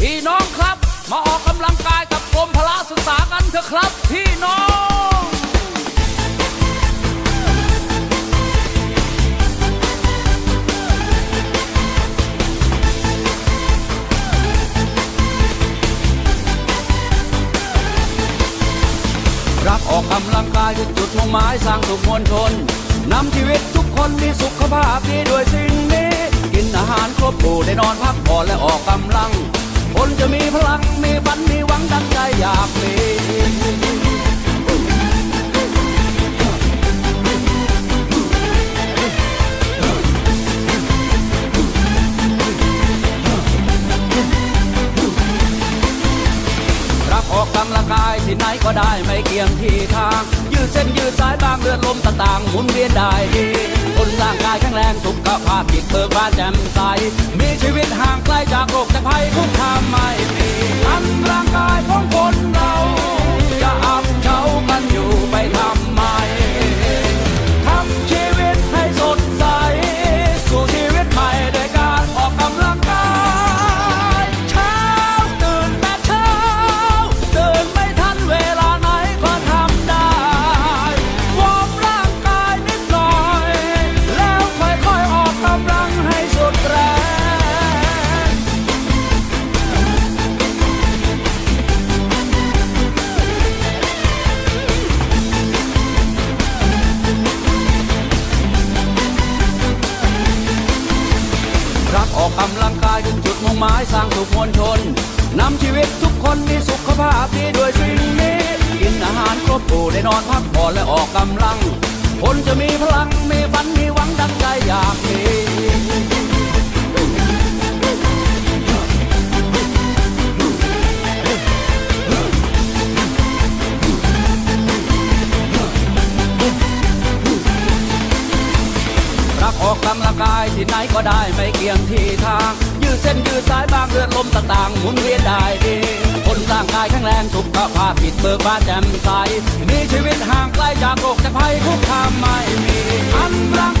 พี่น้องครับ มาออกกำลังกายกับกรมพละศึกษากันเถอะครับ พี่น้องรักออกกำลังกายคือจุดมุ่งหมายสร้างสุขมวลชนนำชีวิตทุกคนมีสุขภาพดีด้วยสิ่งนี้ กินอาหารครบหมู่ได้นอนพักผ่อนและออกกำลัง คนจะมีพลังมีฝันมีหวังดังใจอยากมีรักออกกำลังกายที่ไหนก็ได้ไม่เกี่ยงที่ทาง ยืดเส้นยืดสายบางเลือดลมต่างๆหมุนเวียนได้ดี ร่างกายแข็งแรงสุขภาพจิตเบิกบานแจ่มใส มีชีวิตห่างไกลจากโรคจากภัยทุกทามไม่มีอันร่างกาย กายถึงจุดมุ่งหมายสร้างสุขมวลชนนำชีวิตทุกคนมีสุขภาพดีด้วยสิ่งนี้กินอาหารครบหมู่ได้นอนพักผ่อนและออกกำลัง คนจะมีพลังมีฝันมีหวังดังใจอยากมีรักออกกำลังกายที่ไหนก็ได้ไม่เกี่ยงที่ทาง เส้นยืดสายบางเลือดลมต่างๆหมุนเวียนได้ดีคนร่างกายแข็งแรงสุขภาพผิดเบิกบานแจ่มใสมีชีวิตห่างไกลจากโรคจากภัยคุกคามไม่มีอันร่าง